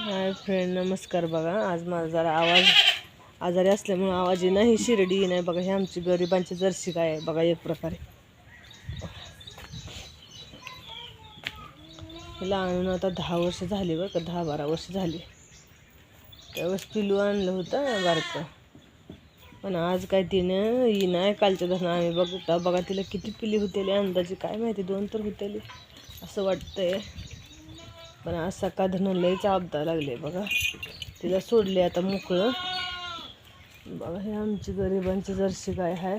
Hi friend नमस्कार बघा. आज माझा जरा आवाज आजारी असल्यामुळं आवाज नाही शिर्डी नाही बघा हे आमची गरिबांची जर्सी काय आहे. बघा एक प्रकारे. हिला आणून आता दहा वर्ष झाली बरं का. दहा बारा वर्ष झाली. त्यावेळेस पिलू आणलं होतं बारकं. पण आज काय तिनं ही नाही कालच्या धरणं आम्ही बघता. बघा तिला किती पिली होतेली अंदाजे काय माहिती. दोन तर होतेली. असं वाटतंय. पण आज सकाळ धरणं लयच आपदा लागले बघा. तिला सोडले आता मोकळं. बघा हे आमची गरिबांची जर्सी काय आहे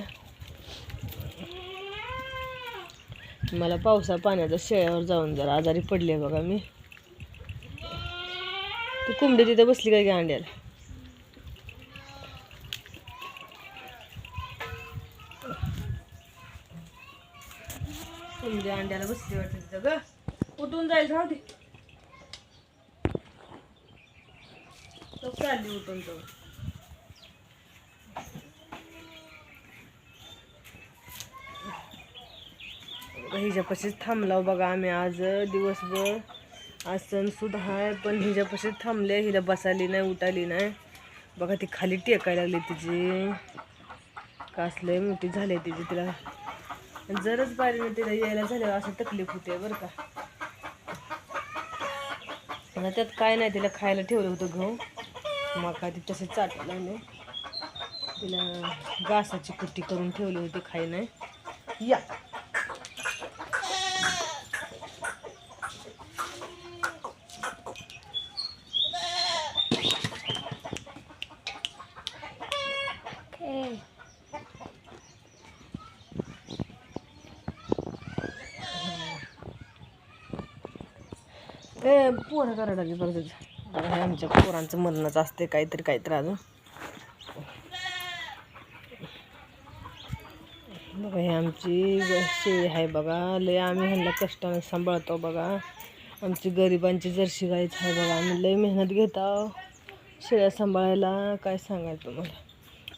मला पावसा पाण्याचा शेळ्यावर जाऊन जरा आजारी पडले बघा मी. ती कोंबडी तिथे बसली काय की अंड्याला? कोंबडी अंड्याला बसली वाटत तिथं ग. उठून जाईल राहू दे तो चालली उठून तो हिच्यापाशीच थांबलाव हो बघा आम्ही आज दिवसभर. आज सण सुद्धा आहे पण हिच्यापाशीच थांबले. हिला बसायली नाही उठाली नाही. बघा ती खाली टेकायला लागली तिची. कासले मोठी झाली तिची तिला. जरच बारीने तिला यायला झाल्यावर असं तकलीफ होते बरं का. त्यात काय नाही तिला खायला ठेवलं होतं गहू. मग काय ती तसे चाटायला लागले तिला घासाची कुट्टी करून ठेवली होती खाई नाही या. ए पोरं करा लागली बरं बघा हे आमच्या पोरांचं म्हणणंच असते काहीतरी काहीतरी अजून. बघा हे आमची ग- शेळी आहे बघा. लय आम्ही ह्यांना कष्टाने सांभाळतो बघा. आमची गरिबांची जर्सी गाईच आहे बघा. आम्ही लय मेहनत घेतो शेळ्या सांभाळायला काय सांगायचं तुम्हाला?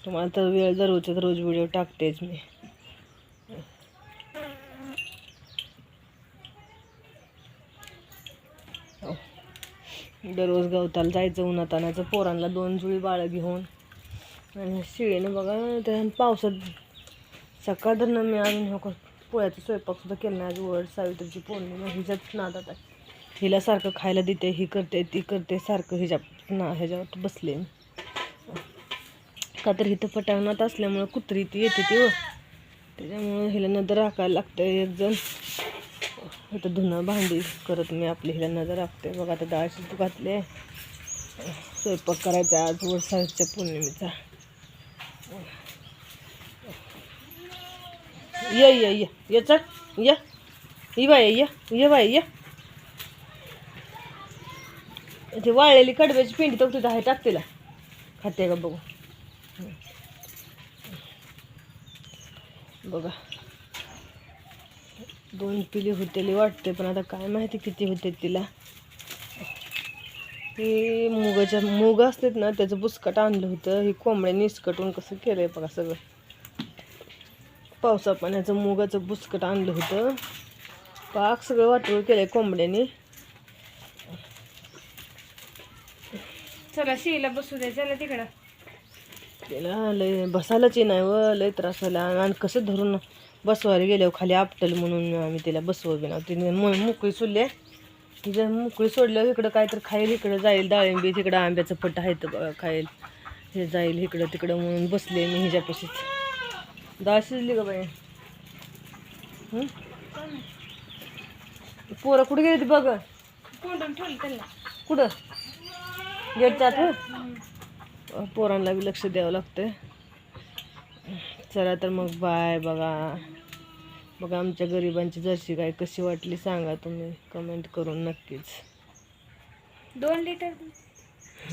तुम्हाला तर वेळ दररोजच्या रोज व्हिडिओ टाकतेच मी. दररोज गवताला जायचं उन्हातानाचं पोरांना दोन जुळी बाळं घेऊन. आणि शिळेनं बघा त्या पावसात सकाळ धरणं मी अजून हो पोळ्याचा स्वयंपाकसुद्धा केला नाही. आज वड सावित्रीची पौर्णिमा हिच्यात नादात आहे हिला सारखं खायला देते ही करते ती करते सारखं हिच्या ना ह्याच्यावर बसले. का तर इथं पटांगणात असल्यामुळं कुत्री ती येते ती व त्याच्यामुळं हिला नंतर राखायला लागतं एक जण. आता धुणं भांडी करत मी आपली हिला नजर राखते बघा आता डाळ शिजू घातले स्वयंपाक करायचा आज वर्षाच्या पौर्णिमेचा. ये ये ये. ये चल. ये. ये बाय ये. ये बाय ये. ते वाळलेली कडब्याची पिंडी तर तिथं आहे टाक तिला खाते का बघू. बघा. दोन पिली होतेली वाटते पण आता काय माहिती किती होते तिला. हे मुगाच्या मूग असतात ना त्याचं बुसकट आणलं होतं हे कोंबड्या निसकटून कसं केलं आहे बघा सगळं. पावसा पाण्याचं मुगाचं बुसकट आणलं होतं. पाक सगळं वाटोळ केलं आहे कोंबड्याने. चला शिला बसू दे चला तिकडं. त्याला लय बसायलाच नाही व लय त्रास व्हायला. आणि कसं धरून बसवायला गेल्यावर खाली आपटल म्हणून आम्ही तिला बसवू बी ना तिने म- मोकळी सोडली तिच्या मोकळी सोडल्यावर इकडं काय तर खाईल इकडं जाईल. डाळिंबी तिकडं आंब्याचं पट्ट आहे तर खाईल. हे जाईल इकडं तिकडं म्हणून बसले मी हिच्यापाशीच. डाळ शिजली का बाई? पोरं कुठे गेली ती बघ? कुठं? गेटच्या आत? पोरांना बी लक्ष द्यावं लागतं चला तर मग बाय बघा. बघा आमच्या गरिबांची जर्सी गाय कशी वाटली सांगा तुम्ही. कमेंट करून नक्कीच. दोन लिटर